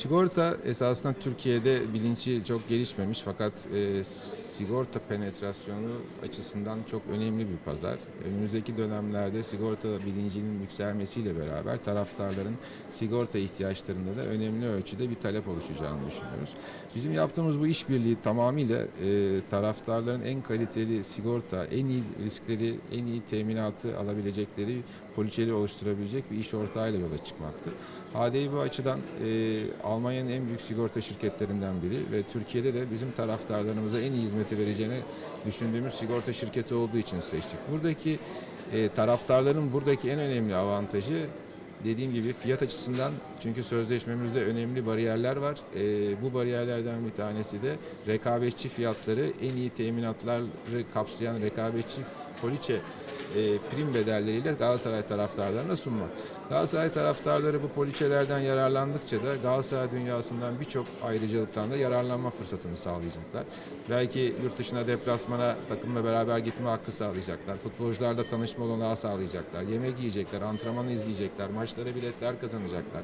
Sigorta esasında Türkiye'de bilinci çok gelişmemiş fakat e, sigorta penetrasyonu açısından çok önemli bir pazar. Önümüzdeki dönemlerde sigorta bilincinin yükselmesiyle beraber taraftarların sigorta ihtiyaçlarında da önemli ölçüde bir talep oluşacağını düşünüyoruz. Bizim yaptığımız bu işbirliği tamamıyla e, taraftarların en kaliteli sigorta, en iyi riskleri, en iyi teminatı alabilecekleri poliçeli oluşturabilecek bir iş ortağıyla yola çıkmaktır. HDI bu açıdan e, Almanya'nın en büyük sigorta şirketlerinden biri ve Türkiye'de de bizim taraftarlarımıza en iyi hizmeti vereceğini düşündüğümüz sigorta şirketi olduğu için seçtik. Buradaki e, taraftarların buradaki en önemli avantajı dediğim gibi fiyat açısından çünkü sözleşmemizde önemli bariyerler var. E, bu bariyerlerden bir tanesi de rekabetçi fiyatları en iyi teminatları kapsayan rekabetçi poliçe e, prim bedelleriyle Galatasaray taraftarlarına sunmak. Galatasaray taraftarları bu poliçelerden yararlandıkça da Galatasaray dünyasından birçok ayrıcalıktan da yararlanma fırsatını sağlayacaklar. Belki yurt dışına deplasmana takımla beraber gitme hakkı sağlayacaklar. Futbolcularla tanışma olanağı sağlayacaklar. Yemek yiyecekler, antrenman izleyecekler, maçlara biletler kazanacaklar.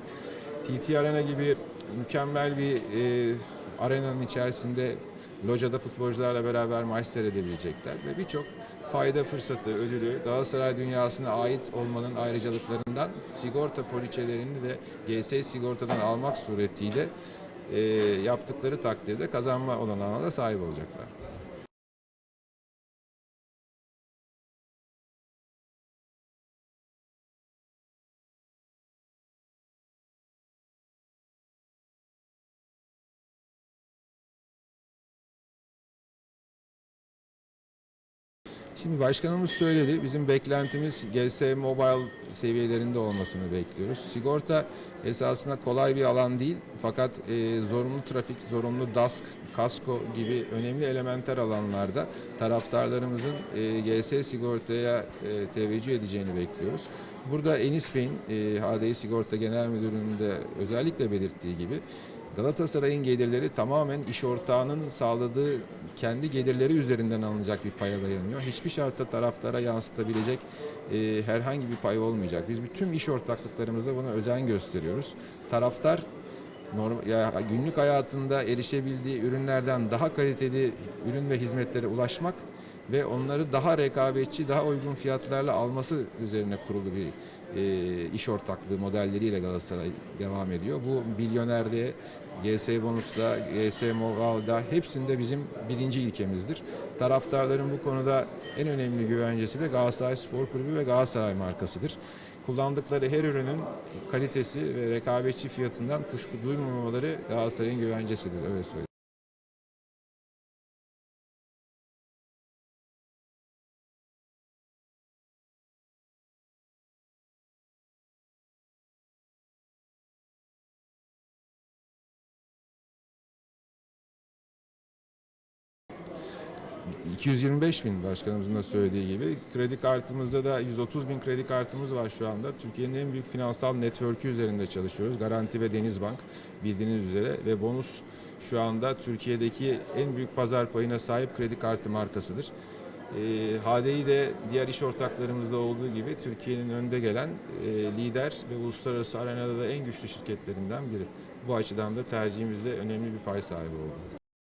TT Arena gibi mükemmel bir e, arenanın içerisinde locada futbolcularla beraber maç seyredebilecekler ve birçok fayda fırsatı, ödülü Galatasaray dünyasına ait olmanın ayrıcalıklarından sigorta poliçelerini de GS sigortadan almak suretiyle e, yaptıkları takdirde kazanma olanağına da sahip olacaklar. Şimdi başkanımız söyledi. Bizim beklentimiz GS Mobile seviyelerinde olmasını bekliyoruz. Sigorta esasında kolay bir alan değil. Fakat e, zorunlu trafik, zorunlu DASK, kasko gibi önemli elementer alanlarda taraftarlarımızın e, GS sigortaya e, teveccüh edeceğini bekliyoruz. Burada Enis Bey'in e, HDI Sigorta Genel Müdürü'nün özellikle belirttiği gibi Galatasaray'ın gelirleri tamamen iş ortağının sağladığı kendi gelirleri üzerinden alınacak bir paya dayanıyor. Hiçbir şartta taraftara yansıtabilecek e, herhangi bir pay olmayacak. Biz bütün iş ortaklıklarımızda buna özen gösteriyoruz. Taraftar norm, ya günlük hayatında erişebildiği ürünlerden daha kaliteli ürün ve hizmetlere ulaşmak ve onları daha rekabetçi, daha uygun fiyatlarla alması üzerine kurulu bir e, iş ortaklığı modelleriyle Galatasaray devam ediyor. Bu Milyoner'de, GS Bonus'ta, GS Moval'da hepsinde bizim birinci ilkemizdir. Taraftarların bu konuda en önemli güvencesi de Galatasaray Spor Kulübü ve Galatasaray markasıdır. Kullandıkları her ürünün kalitesi ve rekabetçi fiyatından kuşku duymamaları Galatasaray'ın güvencesidir öyle söyleyeyim. ...225 bin başkanımızın da söylediği gibi. Kredi kartımızda da 130 bin kredi kartımız var şu anda. Türkiye'nin en büyük finansal network'ü üzerinde çalışıyoruz. Garanti ve Denizbank bildiğiniz üzere. Ve bonus şu anda Türkiye'deki en büyük pazar payına sahip kredi kartı markasıdır. E, HDI de diğer iş ortaklarımızda olduğu gibi Türkiye'nin önde gelen e, lider ve uluslararası arenada da en güçlü şirketlerinden biri. Bu açıdan da tercihimizde önemli bir pay sahibi oldu.